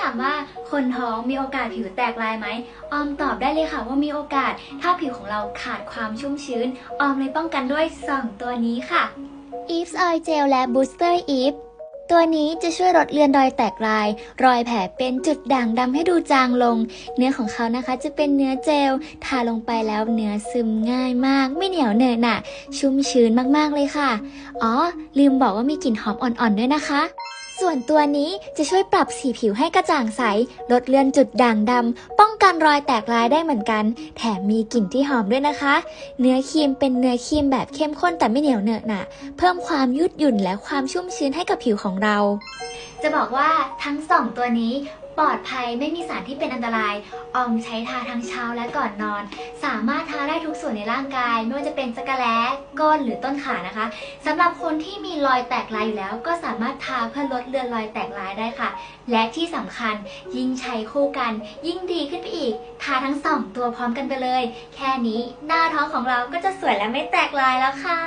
ถามว่าคนท้องมีโอกาสผิวแตกลายไหม ออมตอบได้เลยค่ะว่ามีโอกาส ถ้าผิวของเราขาดความชุ่มชื้น ออมเลยป้องกันด้วย 2 ตัวนี้ค่ะ Eve's Oil Gel และ Booster Eve ตัวนี้จะช่วยลดเลือนรอยแตกลาย รอยแผลเป็นจุดด่างดำให้ดูจางลง เนื้อของเขานะคะจะเป็นเนื้อเจล ทาลงไปแล้วเนื้อซึมง่ายมาก ไม่เหนียวเหนอะหนะชุ่มชื้นมากๆเลยค่ะ อ๋อ ลืมบอกว่ามีกลิ่นหอมอ่อนๆด้วยนะคะ ส่วนตัวนี้จะช่วยปรับสีผิวให้กระจ่างใส ลดเลือนจุดด่างดำ ป้องกันรอยแตกลายได้เหมือนกัน แถมมีกลิ่นที่หอมด้วยนะคะ เนื้อครีมเป็นเนื้อครีมแบบเข้มข้นแต่ไม่เหนียวเหนอะหนะ เพิ่มความยืดหยุ่นและความชุ่มชื้นให้กับผิวของเรา จะบอกว่าทั้ง2ตัวนี้ปลอดภัยไม่มีสารที่เป็นอันตราย ออมใช้ทาทั้งเช้าและก่อนนอน สามารถทาได้ทุกส่วนในร่างกาย ไม่ว่าจะเป็นจักระแล้ก้นหรือต้นขานะคะสำหรับคนที่มีรอยแตกลายอยู่แล้ว ก็สามารถทาเพื่อลดเลือนลอยแตกลายได้ค่ะ และที่สำคัญยิ่งใช้คู่กัน ยิ่งดีขึ้นไปอีก ทาทั้งสองตัวพร้อมกันไปเลย แค่นี้หน้าท้องของเราก็จะสวยและไม่แตกลายแล้วค่ะ